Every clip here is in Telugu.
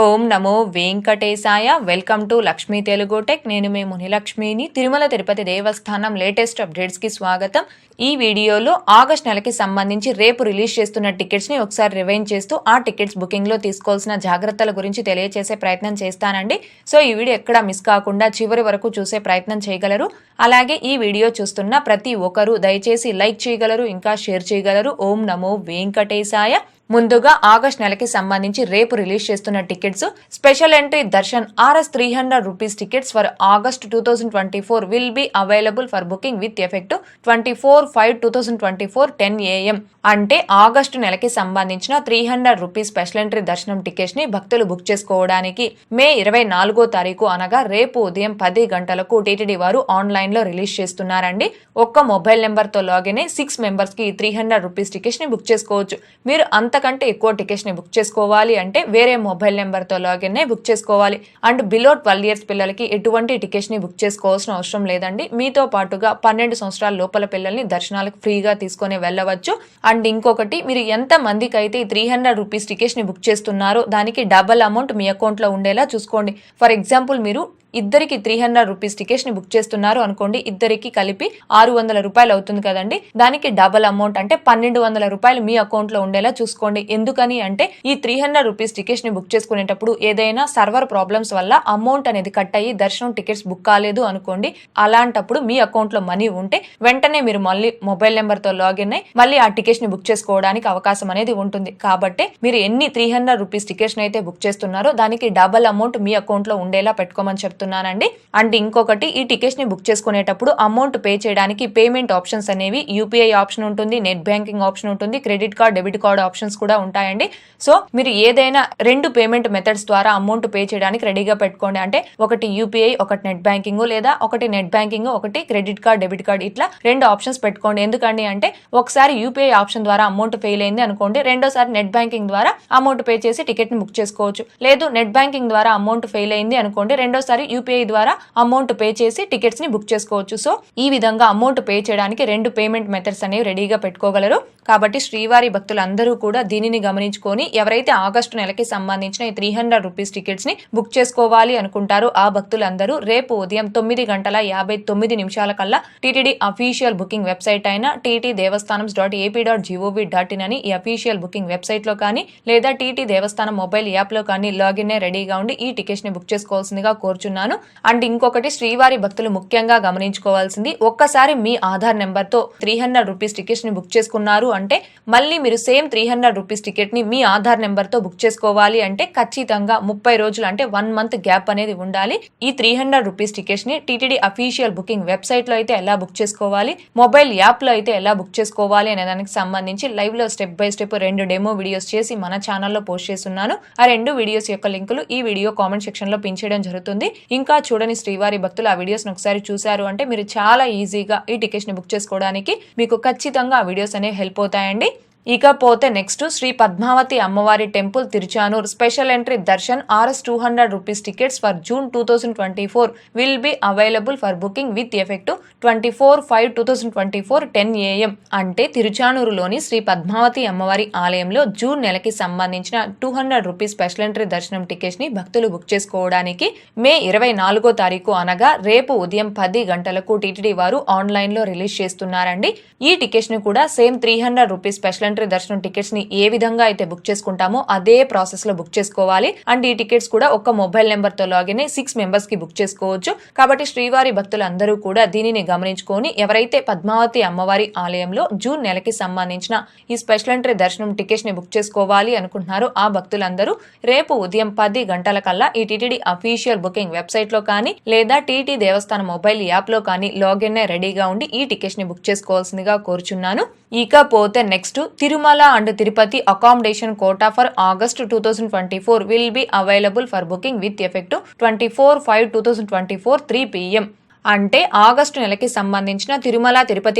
ఓం నమో వెంకటేశాయ welcome to Lakshmi Telugu tech నేను మీ మునిలక్ష్మిని తిరుమల తిరుపతి దేవస్థానం లేటెస్ట్ అప్డేట్స్కి స్వాగతం ఈ వీడియోలో ఆగస్ట్ నెలకి సంబంధించి రేపు రిలీజ్ చేస్తున్న టికెట్స్ని ఒకసారి రివైన్ చేస్తూ ఆ టికెట్స్ బుకింగ్లో తీసుకోవాల్సిన జాగ్రత్తల గురించి తెలియచేసే ప్రయత్నం చేస్తానండి సో ఈ వీడియో ఎక్కడా మిస్ కాకుండా చివరి వరకు చూసే ప్రయత్నం చేయగలరు అలాగే ఈ వీడియో చూస్తున్న ప్రతి ఒక్కరూ దయచేసి లైక్ చేయగలరు ఇంకా షేర్ చేయగలరు ఓం నమో వెంకటేశాయ ముందుగా ఆగస్ట్ నెలకి సంబంధించి రేపు రిలీజ్ చేస్తున్న tickets special entry darshan RS three hundred rupees tickets for August two thousand twenty four will be available for booking with effect twenty four five two thousand twenty four ten AM అంటే ఆగస్టు నెలకి సంబంధించిన three hundred rupees special entry దర్శనం టికెట్స్ ని భక్తులు బుక్ చేసుకోవడానికి మే ఇరవై నాలుగో తారీఖు అనగా రేపు ఉదయం పది గంటలకు టీటీడీ వారు ఆన్లైన్ లో రిలీజ్ చేస్తున్నారండి ఒక్క మొబైల్ నెంబర్ తో లాగిన్ అయి సిక్స్ మెంబర్స్ కి త్రీ హండ్రెడ్ రూపీస్ టికెట్స్ ని బుక్ చేసుకోవచ్చు మీరు అంత అంతకంటే ఎక్కువ టికెట్స్ని బుక్ చేసుకోవాలి అంటే వేరే మొబైల్ నెంబర్తో లాగిన్నే బుక్ చేసుకోవాలి అండ్ బిలో ట్వెల్వ్ ఇయర్స్ పిల్లలకి ఎటువంటి టికెట్స్ని బుక్ చేసుకోవాల్సిన అవసరం లేదండి మీతో పాటుగా పన్నెండు సంవత్సరాల లోపల పిల్లల్ని దర్శనాలకు ఫ్రీగా తీసుకొని వెళ్ళవచ్చు అండ్ ఇంకొకటి మీరు ఎంత మందికి అయితే ఈ త్రీ హండ్రెడ్ రూపీస్ టికెట్స్ని బుక్ చేస్తున్నారో దానికి డబల్ అమౌంట్ మీ అకౌంట్లో ఉండేలా చూసుకోండి ఫర్ ఎగ్జాంపుల్ మీరు ఇద్దరికి త్రీ హండ్రెడ్ రూపీస్ టికెట్స్ ని బుక్ చేస్తున్నారు అనుకోండి ఇద్దరికి కలిపి ఆరు వందల రూపాయలు అవుతుంది కదండి దానికి డబల్ అమౌంట్ అంటే పన్నెండు వందల రూపాయలు మీ అకౌంట్ లో ఉండేలా చూసుకోండి ఎందుకని అంటే ఈ త్రీ హండ్రెడ్ రూపీస్ టికెట్స్ ని బుక్ చేసుకునేటప్పుడు ఏదైనా సర్వర్ ప్రాబ్లమ్స్ వల్ల అమౌంట్ అనేది కట్ అయ్యి దర్శనం టికెట్స్ బుక్ కాలేదు అనుకోండి అలాంటప్పుడు మీ అకౌంట్ లో మనీ ఉంటే వెంటనే మీరు మళ్ళీ మొబైల్ నెంబర్ తో లాగిన్ అయి మళ్ళీ ఆ టికెట్స్ ని బుక్ చేసుకోవడానికి అవకాశం అనేది ఉంటుంది కాబట్టి మీరు ఎన్ని త్రీ హండ్రెడ్ రూపీస్ టికెట్స్ అయితే బుక్ చేస్తున్నారో దానికి డబల్ అమౌంట్ మీ అకౌంట్ లో ఉండేలా పెట్టుకోమని చెప్తారు చెప్తున్నానండి అండ్ ఇంకొకటి ఈ ని బుక్ చేసుకునేటప్పుడు అమౌంట్ పే చేయడానికి పేమెంట్ ఆప్షన్స్ అనేవి యూపీఐ ఆప్షన్ ఉంటుంది నెట్ బ్యాంకింగ్ ఆప్షన్ ఉంటుంది credit card debit card options కూడా ఉంటాయండి సో మీరు ఏదైనా రెండు పేమెంట్ మెథడ్స్ ద్వారా అమౌంట్ పే చేయడానికి రెడీగా పెట్టుకోండి అంటే ఒకటి యూపీఐ ఒకటి నెట్ బ్యాంకింగ్ లేదా ఒకటి నెట్ బ్యాంకింగ్ ఒకటి క్రెడిట్ కార్డ్ డెబిట్ కార్డ్ ఇట్లా రెండు ఆప్షన్స్ పెట్టుకోండి ఎందుకండి అంటే ఒకసారి యూపీఐ ఆప్షన్ ద్వారా అమౌంట్ ఫెయిల్ అయింది అనుకోండి రెండోసారి నెట్ బ్యాంకింగ్ ద్వారా అమౌంట్ పే చేసి టికెట్ ని బుక్ చేసుకోవచ్చు లేదు నెట్ బ్యాంకింగ్ ద్వారా అమౌంట్ ఫెయిల్ అయింది అనుకోండి రెండోసారి యూపీఐ ద్వారా అమౌంట్ పే చేసి టికెట్స్ ని బుక్ చేసుకోవచ్చు సో ఈ విధంగా అమౌంట్ పే చేయడానికి రెండు పేమెంట్ మెథడ్స్ అనేవి రెడీగా పెట్టుకోగలరు కాబట్టి శ్రీవారి భక్తులందరూ కూడా దీనిని గమనించుకొని ఎవరైతే ఆగస్టు నెలకి సంబంధించిన ఈ త్రీ హండ్రెడ్ రూపీస్ టికెట్స్ ని బుక్ చేసుకోవాలి అనుకుంటారో ఆ భక్తులందరూ రేపు ఉదయం తొమ్మిది గంటల యాభై తొమ్మిది నిమిషాల కల్లా టీటీడీ అఫీషియల్ బుకింగ్ వెబ్సైట్ అయిన TT devasthanam dot AP dot GOV dot in అని ఈ అఫీషియల్ బుకింగ్ వెబ్సైట్ లో కానీ లేదా టీటీ దేవస్థానం మొబైల్ యాప్ లో కానీ లాగిన్ రెడీగా ఉండి ఈ టికెట్స్ ని బుక్ చేసుకోవాల్సిందిగా కోరుచున్నారు కోరుతున్నాను అండ్ ఇంకొకటి శ్రీవారి భక్తులు ముఖ్యంగా గమనించుకోవాల్సింది ఒక్కసారి మీ ఆధార్ నెంబర్తో త్రీ హండ్రెడ్ రూపీస్ టికెట్స్ ని బుక్ చేసుకున్నారు అంటే మళ్ళీ మీరు same three hundred rupees ticket ని మీ ఆధార్ నెంబర్ తో బుక్ చేసుకోవాలి అంటే ఖచ్చితంగా ముప్పై రోజులు అంటే వన్ మంత్ గ్యాప్ అనేది ఉండాలి ఈ త్రీ హండ్రెడ్ రూపీస్ టికెట్స్ ని టీటీడీ అఫీషియల్ బుకింగ్ వెబ్సైట్ లో అయితే ఎలా బుక్ చేసుకోవాలి మొబైల్ యాప్ లో అయితే ఎలా బుక్ చేసుకోవాలి అనే దానికి సంబంధించి లైవ్ లో స్టెప్ బై స్టెప్ రెండు డెమో వీడియోస్ చేసి మన ఛానల్లో పోస్ట్ చేస్తున్నాను ఆ రెండు వీడియోస్ యొక్క లింకులు ఈ వీడియో కామెంట్ సెక్షన్ లో పిన్ చేయడం జరుగుతుంది ఇంకా చూడని శ్రీవారి భక్తులు ఆ వీడియోస్ని ఒకసారి చూసారు అంటే మీరు చాలా ఈజీగా ఈ ని బుక్ చేసుకోవడానికి మీకు ఖచ్చితంగా ఆ వీడియోస్ అనేవి హెల్ప్ అవుతాయండి ఇకపోతే నెక్స్ట్ శ్రీ పద్మావతి అమ్మవారి temple Tiruchanur special entry darshan RS two hundred rupees tickets for June two thousand twenty four will be available for booking with effect twenty four five two thousand twenty four ten AM అంటే తిరుచానూరులోని శ్రీ పద్మావతి అమ్మవారి ఆలయంలో జూన్ నెలకి సంబంధించిన two hundred rupees special entry దర్శనం ని భక్తులు బుక్ చేసుకోవడానికి మే ఇరవై నాలుగో తారీఖు అనగా రేపు ఉదయం పది గంటలకు టీటీడీ వారు ఆన్లైన్లో రిలీజ్ చేస్తున్నారండి ఈ టికెట్స్ని కూడా same three hundred rupees special కంటెంటరీ దర్శనం టికెట్స్ ని ఏ విధంగా అయితే బుక్ చేసుకుంటామో అదే ప్రాసెస్ లో బుక్ చేసుకోవాలి అండ్ ఈ టికెట్స్ కూడా ఒక మొబైల్ నెంబర్ తో లాగిన్ అయి సిక్స్ మెంబర్స్ కి బుక్ చేసుకోవచ్చు కాబట్టి శ్రీవారి అందరూ కూడా దీనిని గమనించుకొని ఎవరైతే పద్మావతి అమ్మవారి ఆలయంలో జూన్ నెలకి సంబంధించిన ఈ స్పెషల్ ఎంట్రీ దర్శనం టికెట్స్ ని బుక్ చేసుకోవాలి అనుకుంటున్నారో ఆ భక్తులందరూ రేపు ఉదయం పది గంటల కల్లా ఈ టీటీడీ అఫీషియల్ బుకింగ్ వెబ్సైట్ లో కానీ లేదా టీటీ దేవస్థానం మొబైల్ యాప్ లో కానీ లాగిన్ రెడీగా ఉండి ఈ టికెట్స్ ని బుక్ చేసుకోవాల్సిందిగా కోరుచున్నాను ఇకపోతే next Tirumala and Tirupati accommodation quota for August 2024 will be available for booking with effect to 24/5/2024 3 p.m. అంటే ఆగస్టు నెలకి సంబంధించిన తిరుమల తిరుపతి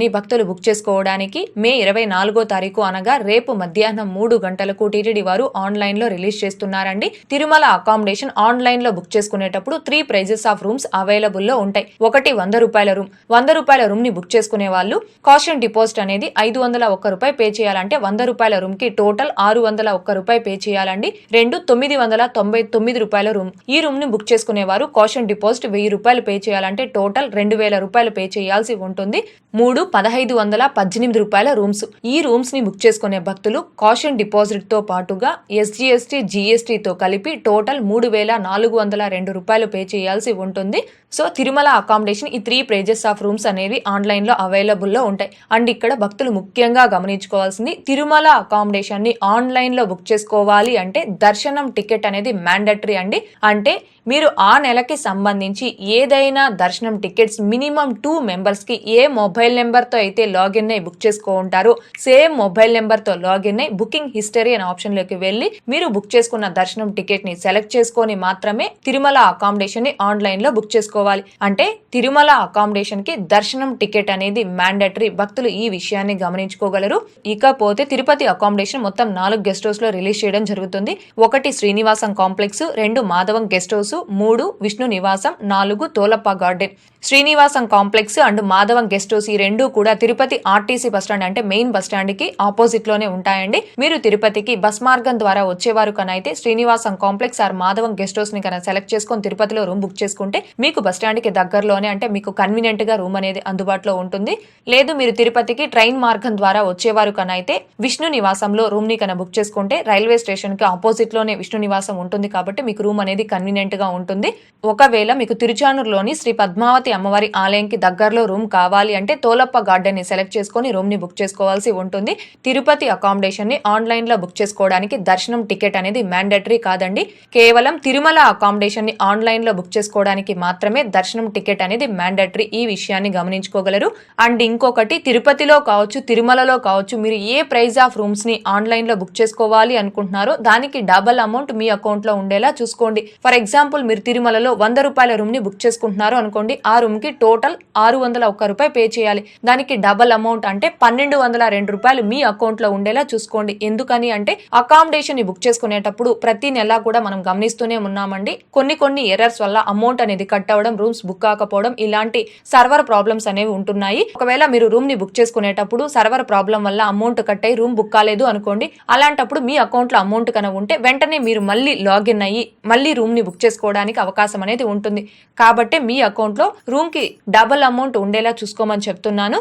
ని భక్తులు బుక్ చేసుకోవడానికి మే ఇరవై నాలుగో తారీఖు అనగా రేపు మధ్యాహ్నం మూడు గంటలకు టీటీడీ వారు ఆన్లైన్లో రిలీజ్ చేస్తున్నారండి తిరుమల అకామిడేషన్ ఆన్లైన్ లో బుక్ చేసుకునేటప్పుడు త్రీ ప్రైజెస్ ఆఫ్ రూమ్స్ అవైలబుల్లో ఉంటాయి ఒకటి వంద రూపాయల రూమ్ వంద రూపాయల రూమ్ ని బుక్ చేసుకునే వాళ్ళు కాషన్ డిపాజిట్ అనేది ఐదు వందల ఒక్క రూపాయి పే చేయాలంటే వంద రూపాయల రూమ్ కి టోటల్ ఆరు వందల ఒక్క రూపాయి పే చేయాలండి రెండు తొమ్మిది వందల తొంభై తొమ్మిది రూపాయల రూమ్ ఈ రూమ్ని బుక్ చేసుకునేవారు కాషన్ డిపాజిట్ వెయ్యి రూపాయలు పే చేయాలంటే టోటల్ రెండు వేల రూపాయలు పే చేయాల్సి ఉంటుంది మూడు పదహైదు వందల పద్దెనిమిది రూపాయల రూమ్స్ ఈ రూమ్స్ ని బుక్ చేసుకునే భక్తులు కాషన్ డిపాజిట్ తో పాటుగా ఎస్జీఎస్టీ జీఎస్టీతో కలిపి టోటల్ మూడు వేల నాలుగు వందల రెండు రూపాయలు పే చేయాల్సి ఉంటుంది సో తిరుమల అకామిడేషన్ ఈ త్రీ ప్రేజెస్ ఆఫ్ రూమ్స్ అనేవి ఆన్లైన్లో అవైలబుల్లో ఉంటాయి అండ్ ఇక్కడ భక్తులు ముఖ్యంగా గమనించుకోవాల్సింది తిరుమల అకామిడేషన్ని ఆన్లైన్లో బుక్ చేసుకోవాలి అంటే దర్శనం టికెట్ అనేది మ్యాండటరీ అండి అంటే మీరు ఆ నెలకి సంబంధించి ఏదైనా దర్శనం టికెట్స్ మినిమం టూ మెంబర్స్కి ఏ మొబైల్ నెంబర్తో అయితే లాగిన్ అయి బుక్ చేసుకో ఉంటారో సేమ్ మొబైల్ నెంబర్తో లాగిన్ అయి బుకింగ్ హిస్టరీ అనే ఆప్షన్లోకి వెళ్ళి మీరు బుక్ చేసుకున్న దర్శనం టికెట్ని సెలెక్ట్ చేసుకొని మాత్రమే తిరుమల అకామిడేషన్ని ఆన్లైన్లో బుక్ చేసుకో చేసుకోవాలి అంటే తిరుమల అకామిడేషన్ కి దర్శనం టికెట్ అనేది మ్యాండటరీ భక్తులు ఈ విషయాన్ని గమనించుకోగలరు ఇకపోతే తిరుపతి అకామిడేషన్ మొత్తం నాలుగు గెస్ట్ హౌస్ లో రిలీజ్ చేయడం జరుగుతుంది ఒకటి శ్రీనివాసం కాంప్లెక్స్ రెండు మాధవం గెస్ట్ హౌస్ మూడు విష్ణు నివాసం నాలుగు Tolappa garden Srinivasam complex and Madhavam guest house ఈ రెండు కూడా తిరుపతి ఆర్టీసీ బస్టాండ్ అంటే మెయిన్ బస్టాండ్ కి ఆపోజిట్ లోనే ఉంటాయండి మీరు తిరుపతికి బస్ మార్గం ద్వారా వచ్చేవారు కనైతే Srinivasam complex or Madhavam guest house ని కన్నా సెలెక్ట్ చేసుకొని తిరుపతిలో రూమ్ బుక్ చేసుకుంటే మీకు బస్టాండ్కి దగ్గరలోనే అంటే మీకు కన్వీనియంట్గా రూమ్ అనేది అందుబాటులో ఉంటుంది లేదు మీరు తిరుపతికి ట్రైన్ మార్గం ద్వారా వచ్చేవారు కన్నా అయితే విష్ణు నివాసంలో రూమ్ని కన్నా బుక్ చేసుకుంటే రైల్వే స్టేషన్కి ఆపోజిట్లోనే విష్ణు నివాసం ఉంటుంది కాబట్టి మీకు రూమ్ అనేది కన్వీనియంట్గా ఉంటుంది ఒకవేళ మీకు తిరుచానూరులోని శ్రీ పద్మావతి అమ్మవారి ఆలయంకి దగ్గరలో రూమ్ కావాలి అంటే తోలప్ప గార్డెన్ని సెలెక్ట్ చేసుకొని రూమ్ని బుక్ చేసుకోవాల్సి ఉంటుంది తిరుపతి అకామిడేషన్ని ఆన్లైన్లో బుక్ చేసుకోవడానికి దర్శనం టికెట్ అనేది మ్యాండేటరీ కాదండి కేవలం తిరుమల అకామిడేషన్ని ఆన్లైన్లో బుక్ చేసుకోవడానికి మాత్రమే మాత్రమే దర్శనం టికెట్ అనేది మ్యాండేటరీ ఈ విషయాన్ని గమనించుకోగలరు అండ్ ఇంకొకటి తిరుపతిలో కావచ్చు తిరుమలలో కావచ్చు మీరు ఏ ప్రైజ్ ఆఫ్ రూమ్స్ ని ఆన్లైన్ లో బుక్ చేసుకోవాలి అనుకుంటున్నారో దానికి డబల్ అమౌంట్ మీ అకౌంట్ లో ఉండేలా చూసుకోండి ఫర్ ఎగ్జాంపుల్ మీరు తిరుమలలో వంద రూపాయల రూమ్ ని బుక్ చేసుకుంటున్నారు అనుకోండి ఆ రూమ్ కి టోటల్ ఆరు వందల ఒక్క రూపాయి పే చేయాలి దానికి డబల్ అమౌంట్ అంటే పన్నెండు వందల రెండు రూపాయలు మీ అకౌంట్ లో ఉండేలా చూసుకోండి ఎందుకని అంటే అకామిడేషన్ ని బుక్ చేసుకునేటప్పుడు ప్రతి నెల కూడా మనం గమనిస్తూనే ఉన్నామండి కొన్ని కొన్ని ఎర్రర్స్ వల్ల అమౌంట్ అనేది కట్ అవ్వడం కాకపోవడం రూమ్స్ బుక్ కాకపోవడం ఇలాంటి సర్వర్ ప్రాబ్లమ్స్ అనేవి ఉంటున్నాయి ఒకవేళ మీరు రూమ్ ని బుక్ చేసుకునేటప్పుడు సర్వర్ ప్రాబ్లం వల్ల అమౌంట్ కట్ అయ్యి రూమ్ బుక్ కాలేదు అనుకోండి అలాంటప్పుడు మీ అకౌంట్లో అమౌంట్ కన ఉంటే వెంటనే మీరు మళ్ళీ లాగిన్ అయ్యి మళ్ళీ రూమ్ ని బుక్ చేసుకోవడానికి అవకాశం అనేది ఉంటుంది కాబట్టి మీ అకౌంట్లో రూమ్ కి డబల్ అమౌంట్ ఉండేలా చూసుకోమని చెప్తున్నాను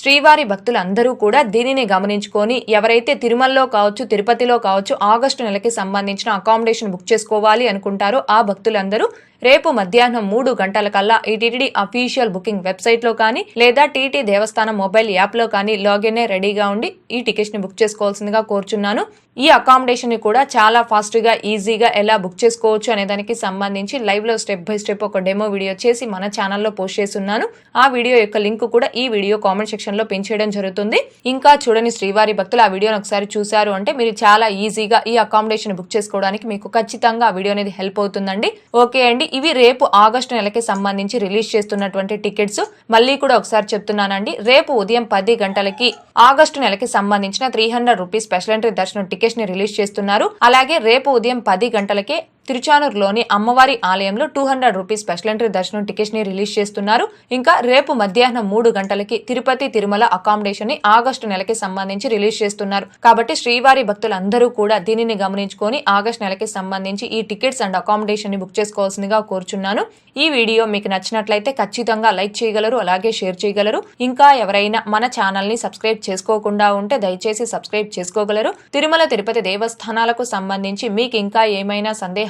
శ్రీవారి భక్తులందరూ కూడా దీనిని గమనించుకొని ఎవరైతే తిరుమలలో కావచ్చు తిరుపతిలో కావచ్చు ఆగస్టు నెలకి సంబంధించిన అకామిడేషన్ బుక్ చేసుకోవాలి అనుకుంటారో ఆ భక్తులందరూ రేపు మధ్యాహ్నం మూడు గంటల కల్లా ఈ టీటీడీ అఫీషియల్ బుకింగ్ వెబ్సైట్లో కానీ లేదా టీటీ దేవస్థానం మొబైల్ యాప్లో కానీ లాగిన్ రెడీగా ఉండి ఈ ని బుక్ చేసుకోవాల్సిందిగా కోరుచున్నాను ఈ అకామిడేషన్ ని కూడా చాలా ఫాస్ట్గా ఈజీగా ఎలా బుక్ చేసుకోవచ్చు అనే దానికి సంబంధించి లైవ్లో స్టెప్ బై స్టెప్ ఒక డెమో వీడియో చేసి మన ఛానల్లో పోస్ట్ చేస్తున్నాను ఆ వీడియో యొక్క లింక్ కూడా ఈ వీడియో కామెంట్ సెక్షన్లో లో పెంచేయడం జరుగుతుంది ఇంకా చూడని శ్రీవారి భక్తులు ఆ వీడియోని ఒకసారి చూశారు అంటే మీరు చాలా ఈజీగా ఈ అకామిడేషన్ బుక్ చేసుకోవడానికి మీకు ఖచ్చితంగా ఆ వీడియో అనేది హెల్ప్ అవుతుందండి ఓకే అండి ఇవి రేపు ఆగస్టు నెలకి సంబంధించి రిలీజ్ చేస్తున్నటువంటి టికెట్స్ మళ్ళీ కూడా ఒకసారి చెప్తున్నానండి రేపు ఉదయం పది గంటలకి ఆగస్టు నెలకి సంబంధించిన three hundred rupees special entry దర్శనం టికెట్స్ ని రిలీజ్ చేస్తున్నారు అలాగే రేపు ఉదయం పది గంటలకే తిరుచానూరులోని అమ్మవారి ఆలయంలో two hundred rupees special entry దర్శనం టికెట్స్ ని రిలీజ్ చేస్తున్నారు ఇంకా రేపు మధ్యాహ్నం మూడు గంటలకి తిరుపతి తిరుమల అకామిడేషన్ ని ఆగస్టు నెలకి సంబంధించి రిలీజ్ చేస్తున్నారు కాబట్టి శ్రీవారి భక్తులందరూ కూడా దీనిని గమనించుకొని ఆగస్టు నెలకి సంబంధించి ఈ టికెట్స్ అండ్ అకామిడేషన్ ని బుక్ చేసుకోవాల్సిందిగా కోరుచున్నాను ఈ వీడియో మీకు నచ్చినట్లయితే ఖచ్చితంగా లైక్ చేయగలరు అలాగే షేర్ చేయగలరు ఇంకా ఎవరైనా మన ఛానల్ ని సబ్స్క్రైబ్ చేసుకోకుండా ఉంటే దయచేసి సబ్స్క్రైబ్ చేసుకోగలరు తిరుమల తిరుపతి దేవస్థానాలకు సంబంధించి మీకు ఇంకా ఏమైనా సందేహం